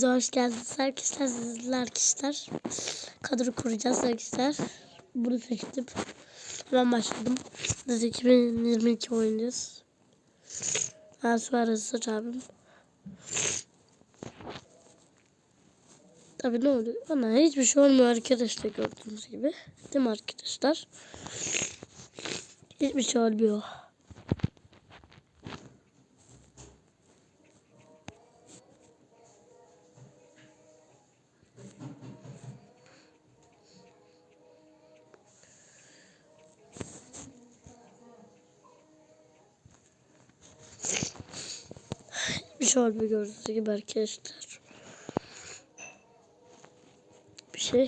Hepinize hoş geldiniz arkadaşlar. Sizler arkadaşlar. Kadro kuracağız arkadaşlar. Bunu seçtim. Hemen başladım. Biz 2022 oynayacağız. Ben Suarez Saç abim. Tabi ne oluyor? Ana hiçbir şey olmuyor arkadaşlar gördüğünüz gibi. Değil mi arkadaşlar? Hiçbir şey olmuyor. Şey olmuyor gördüğünüz gibi arkadaşlar. Bir şey.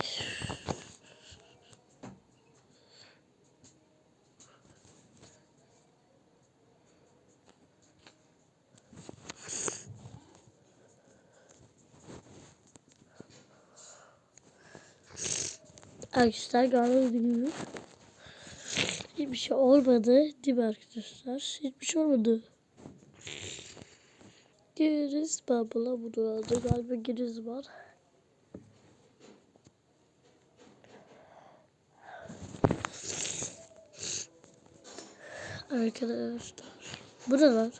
Arkadaşlar gördüğünüz gibi hiçbir şey olmadı değil mi arkadaşlar? Hiçbir şey olmadı. Giriz babula bunu aldı. Galiba giriz var. Arkadaşlar. Buralar.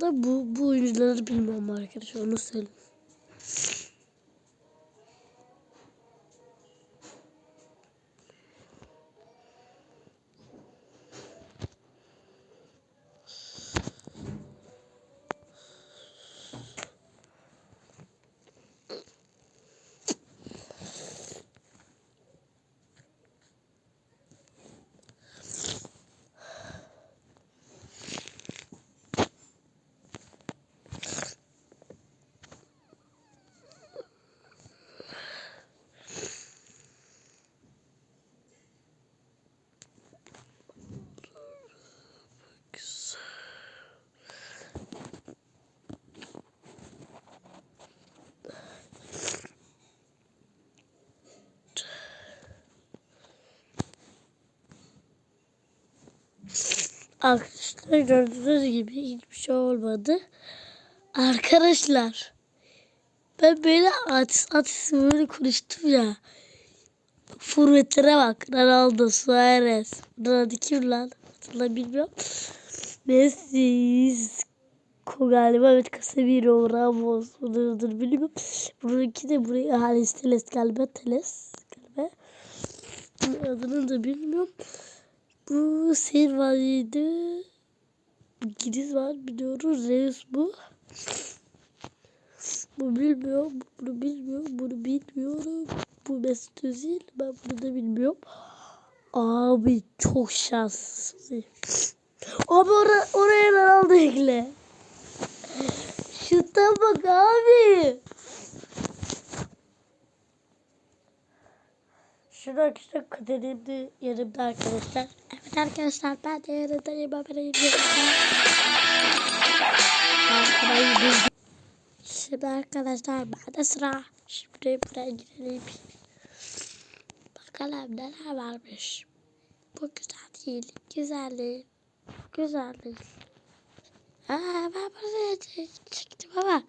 Da bu bu oyuncuları bilmiyorum arkadaşlar onu söyleyeyim. Arkadaşlar gördüğünüz gibi hiçbir şey olmadı. Arkadaşlar ben böyle artist artist böyle konuştum ya. Forvetlere bak. Ronaldo, Suarez. Ronaldo kim lan? Hatırla bilmiyorum. Messi, Ko galiba evet Casemiro, Ramos, onlardır bilmiyorum. Bununki de buraya Halis Teles galiba Teles galiba. Adını da bilmiyorum. Bu Silva'ydı. Gidiz var biliyoruz. Reus bu. Bu bilmiyorum. Bunu bilmiyorum. Bunu bilmiyorum. Bu Mesut Özil. Ben bunu da bilmiyorum. Abi çok şanslısın. Abi or oraya Ronaldo ekle. Şuta bak abi. Şunu arkadaşlar kaderimde yanımda arkadaşlar. Evet arkadaşlar ben de yanındayım. Şimdi arkadaşlar ben de sıra. Şimdi buraya girelim. Bakalım neler varmış. Bu güzel değil. Güzel değil. Güzel değil. Aa, ben buraya çıktım ama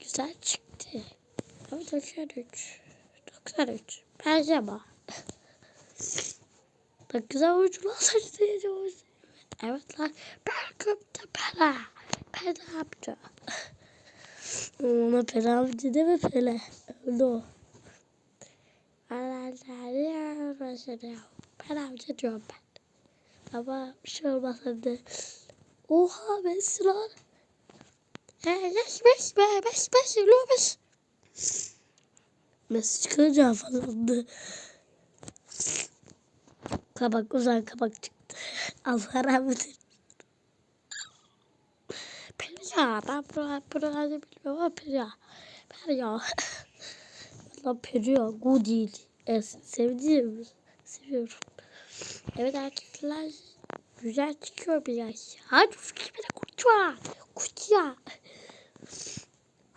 güzel çıktı. Ama 93. 93. Pijama. Bak güzel oyuncular saçtı. Evet lan. Ben köpte. Ben ne yapacağım? Ona Pera amca deme Pele. Öldü o. Pera amca diyorum ben. Ama bir şey olmaz hadi. Oha Messi lan. Beş beş be beş beş beş. Messi çıkınca falandı. Kabak uzak kabak çıktı. Allah rahmet eylesin. Perya. Ben bunu hani bilmiyorum ama Perya. Perya. Valla Perya. Good değil. Evet, sevdiğim. Seviyorum. Evet arkadaşlar. Güzel çıkıyor biraz. Hadi fikirme de kurtuğa. Kurtuğa.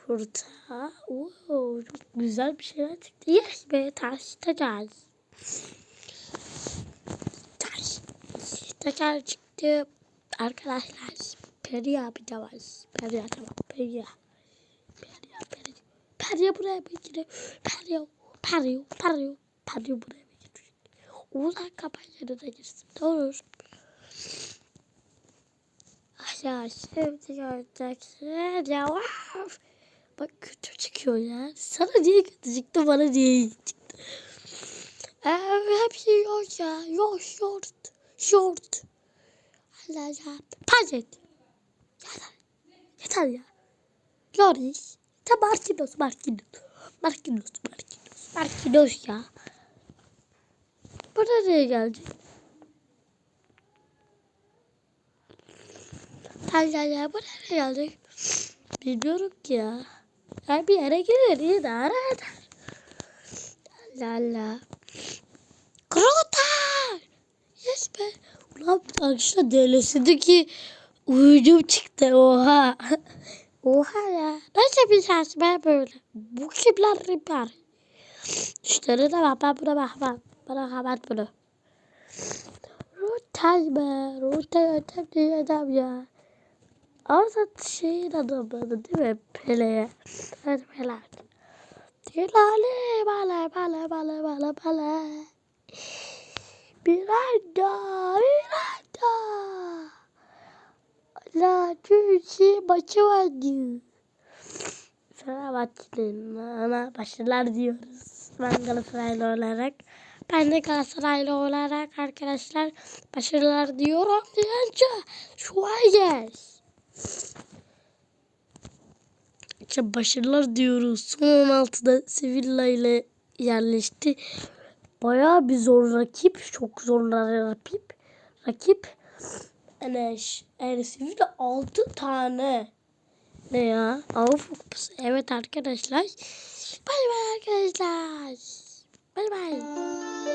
Kurta. Oo, çok güzel bir şeyler çıktı. Yes be taştacağız. Taş. Taşlar çıktı. Arkadaşlar. Periya bir de var. Periya tamam. Periya. Perya, Perya. Perya buraya mı gidiyor? Perya, Perya, Perya. Perya buraya mı gidiyor? Oğuzhan kapan yerine girsin. Olur. Ya şimdi göreceksin. Ya vaf. Bak kötü çıkıyor ya. Sana niye kötü çıktı bana niye iyi çıktı? Ee, hepsi yok ya. Yok short. Short. Allah ya. Pazet. Yeter. Yeter ya. Loris. Ta Marquinhos. Marquinhos. Marquinhos. Marquinhos. Marquinhos ya. Bu nereye gelecek? Allah ya bu nereye gelecek? Bilmiyorum ki ya. Ya bir yere gelir yine de ara eder. Allah. Yes be. Ulan arkadaşlar DLS'deki uyucum çıktı. Oha. Oha ya. Nasıl bir şans be böyle? Bu kimler ripler? Müşteri de bak ben buna bakmam. Bana kapat bunu. Rutaj be. Rutaj ötem diye adam ya. Ama sen şeyin adamı değil mi? Pele'ye. Hadi Pele. Dilale bale bale bale bale bale. Miranda, Miranda. La Türkiye maçı vardı. Fenerbahçe'nin ana başarılar diyoruz. Ben Galatasaraylı olarak. Ben de Galatasaraylı olarak arkadaşlar başarılar diyorum diyence şu an yes. İşte başarılar diyoruz. Son 16'da Sevilla ile yerleşti. Baya bir zor rakip. Çok zorlar rakip. Rakip. Yani Ersif'i de 6 tane. Ne ya? Avrupa Kupası. Evet arkadaşlar. Bay bay arkadaşlar. Bay bay.